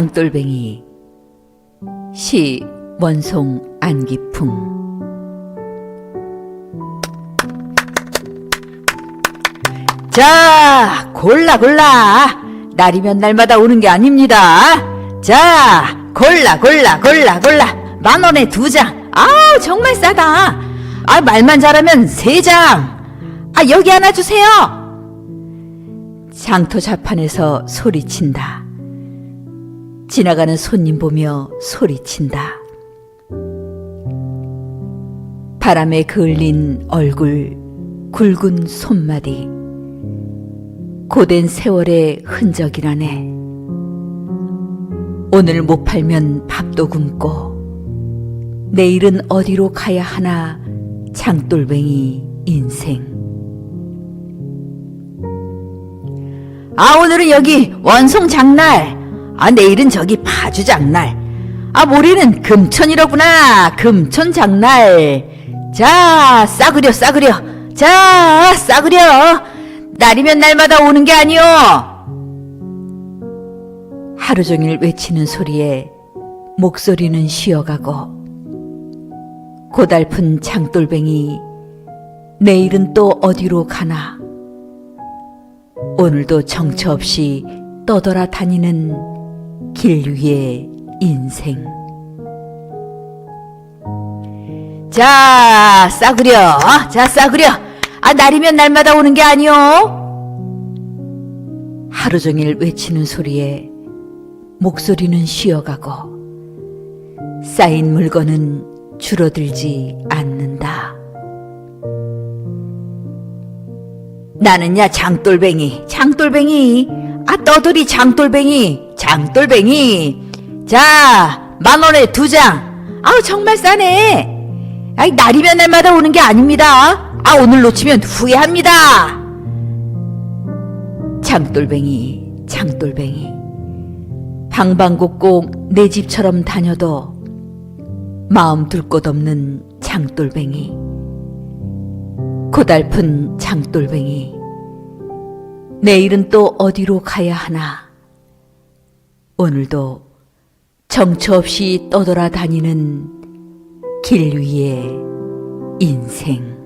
장돌뱅이 시 원송 안기풍 자 골라 골라. 날이면 날마다 오는 게 아닙니다. 자 골라 골라 골라 골라. 만 원에 두 장. 아우 정말 싸다. 아 말만 잘하면 세 장 아 여기 하나 주세요. 장터 자판에서 소리친다. 지나가는 손님 보며 소리친다. 바람에 그을린 얼굴, 굵은 손마디. 고된 세월의 흔적이라네. 오늘 못 팔면 밥도 굶고, 내일은 어디로 가야 하나 장돌뱅이 인생. 아, 오늘은 여기 원송 장날. 아, 내일은 저기 파주 장날. 아, 모레는 금천이로구나. 금천 장날. 자, 싸그려, 싸그려. 자, 싸그려. 날이면 날마다 오는 게 아니오. 하루 종일 외치는 소리에 목소리는 쉬어가고 고달픈 장돌뱅이 내일은 또 어디로 가나 오늘도 정처 없이 떠돌아 다니는 길 위의 인생. 자, 싸구려. 자, 싸구려. 아, 날이면 날마다 오는 게 아니오. 하루 종일 외치는 소리에 목소리는 쉬어가고 쌓인 물건은 줄어들지 않는다. 나는야 장돌뱅이, 장돌뱅이, 아 떠돌이 장돌뱅이, 장돌뱅이. 자, 만 원에 두 장. 아우 정말 싸네. 아이 날이면 날마다 오는 게 아닙니다. 아 오늘 놓치면 후회합니다. 장돌뱅이, 장돌뱅이. 방방곡곡 내 집처럼 다녀도 마음 둘 곳 없는 장돌뱅이. 고달픈 장돌뱅이. 내일은 또 어디로 가야 하나. 오늘도 정처 없이 떠돌아 다니는 길 위의 인생.